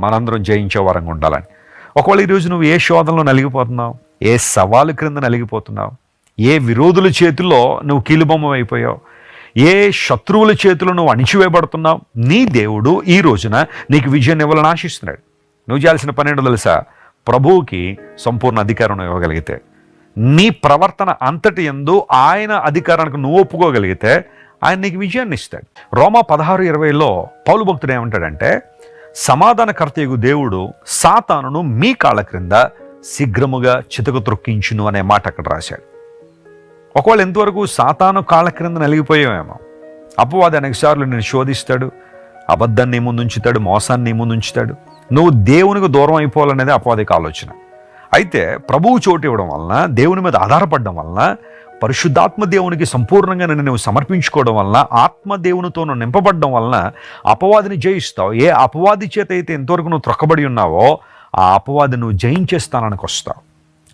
మనందరం జయించే వరంగా ఉండాలని. ఒకవేళ ఈరోజు నువ్వు ఏ శోధనలో నలిగిపోతున్నావు ఏ సవాలు క్రింద నలిగిపోతున్నావు ఏ విరోధుల చేతుల్లో నువ్వు కీలుబొమ్మ అయిపోయావు ఏ శత్రువుల చేతిలో నువ్వు అణిచివేయబడుతున్నావు నీ దేవుడు ఈ రోజున నీకు విజయాన్ని ఇవ్వాలని ఆశిస్తున్నాడు. నువ్వు చేయాల్సిన పన్నెండు తెలుసా? ప్రభువుకి సంపూర్ణ అధికారం ఇవ్వగలిగితే నీ ప్రవర్తన అంతటి ఎందు ఆయన అధికారానికి నువ్వు ఒప్పుకోగలిగితే ఆయన నీకు విజయాన్ని ఇస్తాడు. రోమా పదహారు ఇరవైలో పౌలు భక్తుడు ఏమంటాడంటే సమాధానకర్తయగు దేవుడు సాతానును మీ కాళ్ళ క్రింద శీఘ్రముగా చితకు త్రొక్కించును అనే మాట అక్కడ రాశాడు. ఒకవేళ ఎంతవరకు సాతాను కాళ్ళ క్రింద నలిగిపోయామేమో అపవాది అనేకసార్లు నేను శోధిస్తాడు అబద్ధాన్ని ముందుంచుతాడు ముందు ఉంచుతాడు మోసాన్ని ముందుంచుతాడు ముందు ఉంచుతాడు. నువ్వు దేవునికి దూరం అయిపోవాలనేది అపవాదికి ఆలోచన. అయితే ప్రభువు చోటు ఇవ్వడం వలన దేవుని మీద ఆధారపడడం వలన పరిశుద్ధాత్మ దేవునికి సంపూర్ణంగా నిన్ను నువ్వు సమర్పించుకోవడం వలన ఆత్మదేవునితో నువ్వు నింపబడడం వలన అపవాదిని జయిస్తావు. ఏ అపవాది చేత అయితే ఎంతవరకు నువ్వు త్రొక్కబడి ఉన్నావో ఆ అపవాది నువ్వు జయించే స్థానానికి వస్తావు.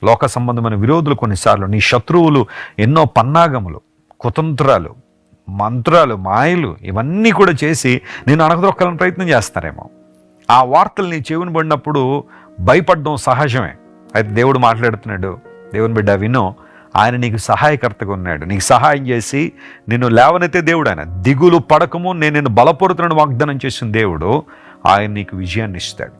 లోక సంబంధమైన విరోధులు కొన్నిసార్లు నీ శత్రువులు ఎన్నో పన్నాగములు కుతంత్రాలు మంత్రాలు మాయలు ఇవన్నీ కూడా చేసి నేను అణగదొక్కాలని ప్రయత్నం చేస్తారేమో. ఆ వార్తలు నీ చెవిని పడినప్పుడు భయపడడం సహజమే. అయితే దేవుడు మాట్లాడుతున్నాడు దేవుని బిడ్డ వినో. ఆయన నీకు సహాయకర్తగా ఉన్నాడు. నీకు సహాయం చేసి నిన్ను లేవనైతే దేవుడు ఆయన దిగులు పడకము నేను నిన్ను బలపరుతున్న వాగ్దానం చేసిన దేవుడు ఆయన నీకు విజయాన్ని ఇస్తాడు.